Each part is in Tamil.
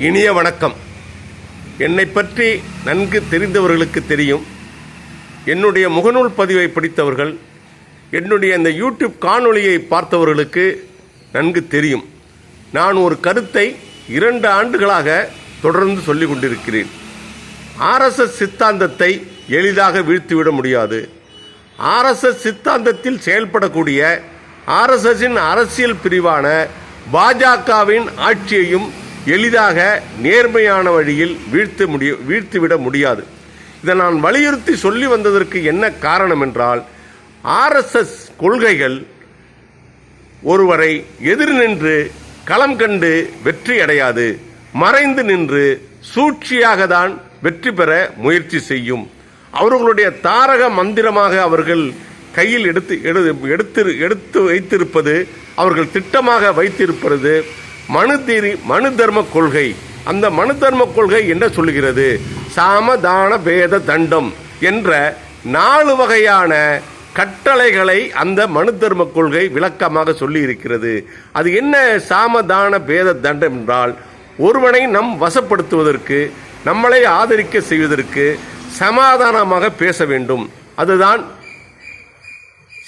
இனிய வணக்கம். என்னை பற்றி நன்கு தெரிந்தவர்களுக்கு தெரியும். என்னுடைய முகநூல் பதிவை படித்தவர்கள் என்னுடைய இந்த யூடியூப் காணொளியை பார்த்தவர்களுக்கு நன்கு தெரியும். நான் ஒரு கருத்தை இரண்டு ஆண்டுகளாக தொடர்ந்து சொல்லிக் கொண்டிருக்கிறேன். ஆர்எஸ்எஸ் சித்தாந்தத்தை எளிதாக வீழ்த்திவிட முடியாது. ஆர்எஸ்எஸ் சித்தாந்தத்தில் செயல்படக்கூடிய ஆர்எஸ்எஸின் அரசியல் பிரிவான பாஜகவின் ஆட்சியையும் எளிதாக நேர்மையான வழியில் வீழ்த்து முடிய வீழ்த்திவிட முடியாது. இதை நான் வலியுறுத்தி சொல்லி வந்ததற்கு என்ன காரணம் என்றால் ஆர்எஸ்எஸ் கொள்கைகள் ஒருவரை எதிர் நின்று களம் கண்டு வெற்றி அடையாது மறைந்து நின்று சூழ்ச்சியாக தான் வெற்றி பெற முயற்சி செய்யும். அவர்களுடைய தாரக மந்திரமாக அவர்கள் கையில் எடுத்து எடு- எடுத்து எடுத்து வைத்திருப்பது அவர்கள் திட்டமாக வைத்திருப்பது மனு தீரி மனு தர்ம கொள்கை. அந்த மனு தர்ம கொள்கை என்ன சொல்லுகிறது? சாமதான பேத தண்டம் என்ற நாலு வகையான கட்டளைகளை அந்த மனு தர்ம கொள்கை விளக்கமாக சொல்லி இருக்கிறது அது என்ன சாமதான பேத தண்டம் என்றால் ஒருவனை நம் வசப்படுத்துவதற்கு நம்மளை ஆதரிக்க செய்வதற்கு சமாதானமாக பேச வேண்டும். அதுதான்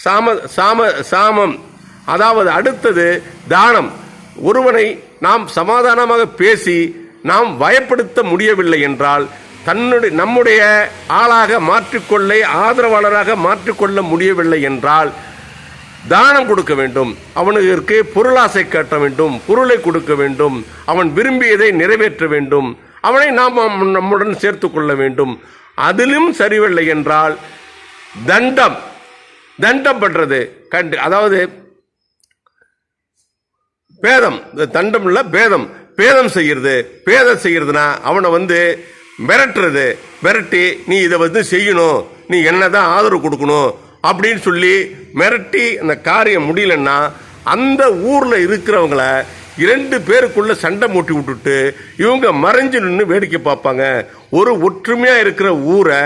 சாம சாம சாமம். அதாவது அடுத்தது தானம். ஒருவனை நாம் சமாதானமாக பேசி நாம் பயப்படுத்த முடியவில்லை என்றால் தன்னுடைய நம்முடைய ஆளாக மாற்றிக்கொள்ள ஆதரவாளராக மாற்றிக்கொள்ள முடியவில்லை என்றால் தானம் கொடுக்க வேண்டும் அவனுக்கு பொருளாசை காட்ட வேண்டும் பொருளை கொடுக்க வேண்டும் அவன் விரும்பியதை நிறைவேற்ற வேண்டும் அவனை நாம் நம்முடன் சேர்த்து கொள்ள வேண்டும். அதிலும் சரிவில்லை என்றால் தண்டம் தண்டம் பண்ணுறது கண்டு அதாவது பேதம். இந்த தண்டம் இல்ல பேதம். பேதம் செய்யறது. பேதம் செய்யறதுனா அவனை வந்து மிரட்டுறது. மிரட்டி நீ இதை வந்து செய்யணும். நீ என்னதான் ஆதரவு கொடுக்கணும்? அப்படின்னு சொல்லி மிரட்டி அந்த காரியம் முடியலன்னா அந்த ஊர்ல இருக்கிறவங்கள இரண்டு பேருக்குள்ள சண்டை மூட்டி விட்டுட்டு இவங்க மறைஞ்சு நின்று வேடிக்கை பார்ப்பாங்க. ஒரு ஒற்றுமையா இருக்கிற ஊரை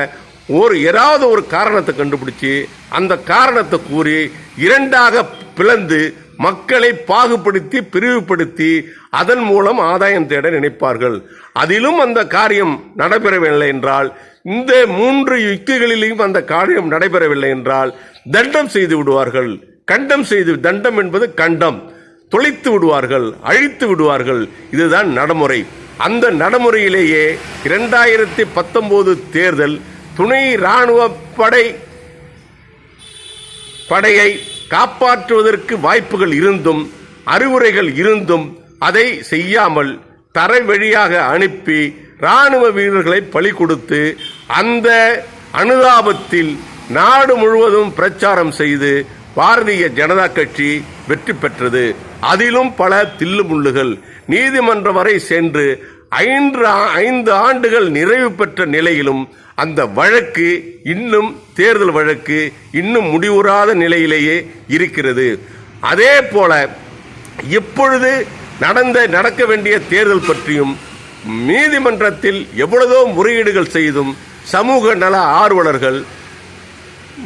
ஒரு ஏதாவது ஒரு காரணத்தை கண்டுபிடிச்சி அந்த காரணத்தை கூறி இரண்டாக பிளந்து மக்களை பாகுபடுத்தி பிரிவுபடுத்தி அதன் மூலம் ஆதாயம் தேட நினைப்பார்கள். அதிலும் அந்த காரியம் நடைபெறவில்லை என்றால் இந்த மூன்று யுக்திகளிலும் அந்த காரியம் நடைபெறவில்லை என்றால் தண்டம் செய்து விடுவார்கள். கண்டம் செய்து தண்டம் என்பது கண்டம். தொலைத்து விடுவார்கள் அழித்து விடுவார்கள். இதுதான் நடைமுறை. அந்த நடைமுறையிலேயே இரண்டாயிரத்தி பத்தொன்பது தேர்தல் துணை ராணுவ படை படையை காப்பாற்றுவதற்கு வாய்ப்புகள் இருந்தும் அறிவுரைகள் இருந்தும் அதை செய்யாமல் தரை வழியாக அனுப்பி இராணுவ வீரர்களை பலி கொடுத்து அந்த அனுதாபத்தில் நாடு முழுவதும் பிரச்சாரம் செய்து பாரதிய ஜனதா கட்சி வெற்றி பெற்றது. அதிலும் பல தில்லுமுள்ளுகள் நீதிமன்றம் வரை சென்று ஐந்து ஆ- ஐந்து ஆண்டுகள் நிறைவு பெற்ற நிலையிலும் அந்த வழக்கு இன்னும் தேர்தல் வழக்கு இன்னும் முடிவுறாத நிலையிலேயே இருக்கிறது. அதே போல இப்பொழுது நடந்த நடக்க வேண்டிய தேர்தல் பற்றியும் நீதிமன்றத்தில் எவ்வளவோ முறையீடுகள் செய்தும் சமூக நல ஆர்வலர்கள்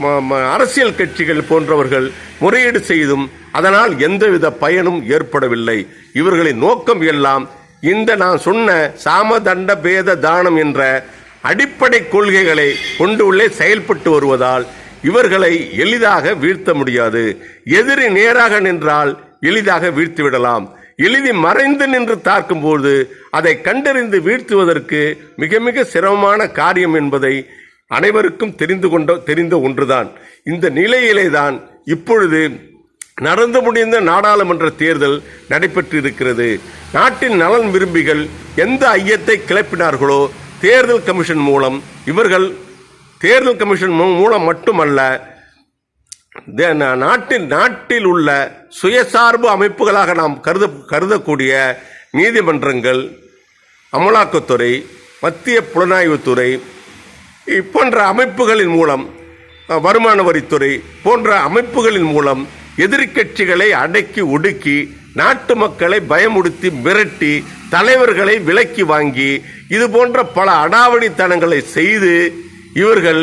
ம- அரசியல் கட்சிகள் போன்றவர்கள் முறையீடு செய்தும் அதனால் எந்தவித பயனும் ஏற்படவில்லை. இவர்களின் நோக்கம் எல்லாம் இந்த நான் சொன்ன சாமதண்ட பேத தானம் என்ற அடிப்படை கொள்கைகளை கொண்டு உள்ளே செயல்பட்டு வருவதால் இவர்களை எளிதாக வீழ்த்த முடியாது. எதிரி நேராக நின்றால் எளிதாக வீழ்த்திவிடலாம். எளிதி மறைந்து நின்று தாக்கும்போது அதை கண்டறிந்து வீழ்த்துவதற்கு மிக மிக சிரமமான காரியம் என்பதை அனைவருக்கும் தெரிந்து கொண்ட தெரிந்த ஒன்றுதான். இந்த நிலையிலே தான் இப்பொழுது நடந்து முடிந்த நாடாளுமன்ற தேர்தல் நடைபெற்று இருக்கிறது நாட்டின் நலன் விரும்பிகள் எந்த ஐயத்தை கிளப்பினார்களோ தேர்தல் கமிஷன் மூலம் இவர்கள் தேர்தல் கமிஷன் மூ- மூலம் மட்டுமல்ல தே- நாட்டின் நாட்டில் உள்ள சுயசார்பு அமைப்புகளாக நாம் கருத கருதக்கூடிய நீதிமன்றங்கள் அமலாக்கத்துறை மத்திய புலனாய்வுத்துறை போன்ற அமைப்புகளின் மூலம் வருமான வரித்துறை போன்ற அமைப்புகளின் மூலம் எதிர்க்கட்சிகளை அடக்கி ஒடுக்கி நாட்டு மக்களை பயமுடுத்தி மிரட்டி தலைவர்களை விலக்கி வாங்கி இது போன்ற பல அடாவடித்தனங்களை செய்து இவர்கள்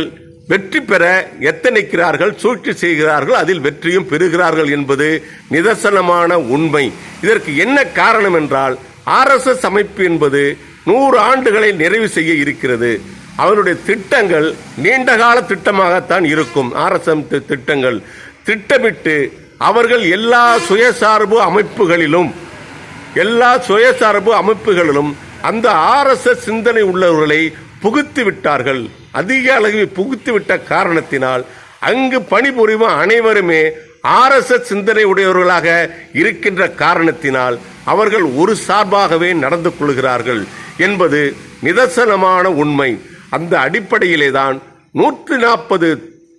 வெற்றி பெற எத்தனைக்கிறார்கள் சூழ்ச்சி செய்கிறார்கள் அதில் வெற்றியும் பெறுகிறார்கள் என்பது நிதர்சனமான உண்மை. இதற்கு என்ன காரணம் என்றால் ஆர்எஸ்எஸ் அமைப்பு என்பது நூறு ஆண்டுகளை நிறைவு செய்ய இருக்கிறது. அவருடைய திட்டங்கள் நீண்டகால திட்டமாகத்தான் இருக்கும். ஆர்எஸ்எம் திட்டங்கள் திட்டமிட்டு அவர்கள் எல்லா சுயசார்பு அமைப்புகளிலும் எல்லா சுயசார்பு அமைப்புகளிலும் அந்த ஆர்எஸ்எஸ் சிந்தனை உள்ளவர்களை புகுத்து விட்டார்கள். அதிக அளவில் புகுத்து விட்ட காரணத்தினால் அங்கு பணிபுரியும் அனைவருமே ஆர்எஸ்எஸ் சிந்தனை உடையவர்களாக இருக்கின்ற காரணத்தினால் அவர்கள் ஒரு சார்பாகவே நடந்து கொள்கிறார்கள் என்பது நிதர்சனமான உண்மை. அந்த அடிப்படையிலே தான் நூற்றி நாற்பது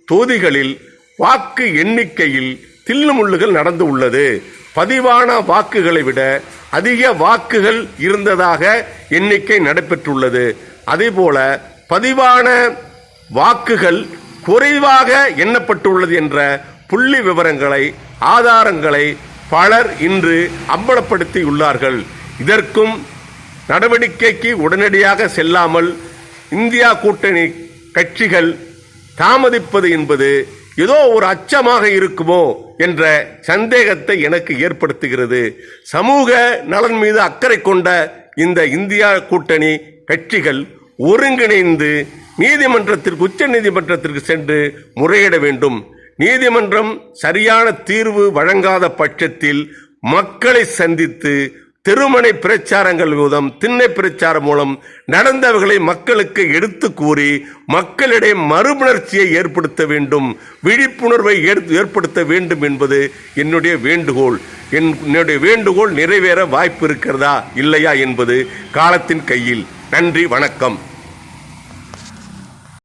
தொகுதிகளில் வாக்கு எண்ணிக்கையில் தில்லுமுள்ளுகள் நடந்து உள்ளது. பதிவான வாக்குகளை விட அதிக வாக்குகள் இருந்ததாக எண்ணிக்கை நடைபெற்றுள்ளது. அதேபோல பதிவான வாக்குகள் குறைவாக எண்ணப்பட்டுள்ளது என்ற புள்ளி விவரங்களை ஆதாரங்களை பலர் இன்று அம்பலப்படுத்தியுள்ளார்கள். இதற்கும் நடவடிக்கைக்கு உடனடியாக செல்லாமல் இந்தியா கூட்டணி கட்சிகள் தாமதிப்பது என்பது ஏதோ ஒரு அச்சமாக இருக்குமோ என்ற சந்தேகத்தை எனக்கு ஏற்படுத்துகிறது. சமூக நலன் மீது அக்கறை கொண்ட இந்த இந்தியா கூட்டணி கட்சிகள் ஒருங்கிணைந்து நீதிமன்றத்திற்கு உச்ச நீதிமன்றத்திற்கு சென்று முறையிட வேண்டும். நீதிமன்றம் சரியான தீர்வு வழங்காத பட்சத்தில் மக்களை சந்தித்து திருமண பிரச்சாரங்கள் மூலம் திண்ணை பிரச்சாரம் மூலம் நடந்தவர்களை மக்களுக்கு எடுத்து கூறி மக்களிடையே மறுமலர்ச்சியை ஏற்படுத்த வேண்டும் விழிப்புணர்வை ஏற்- ஏற்படுத்த வேண்டும் என்பது என்னுடைய வேண்டுகோள். என்- என்னுடைய வேண்டுகோள் நிறைவேற வாய்ப்பு இருக்கிறதா இல்லையா என்பது காலத்தின் கையில். நன்றி வணக்கம்.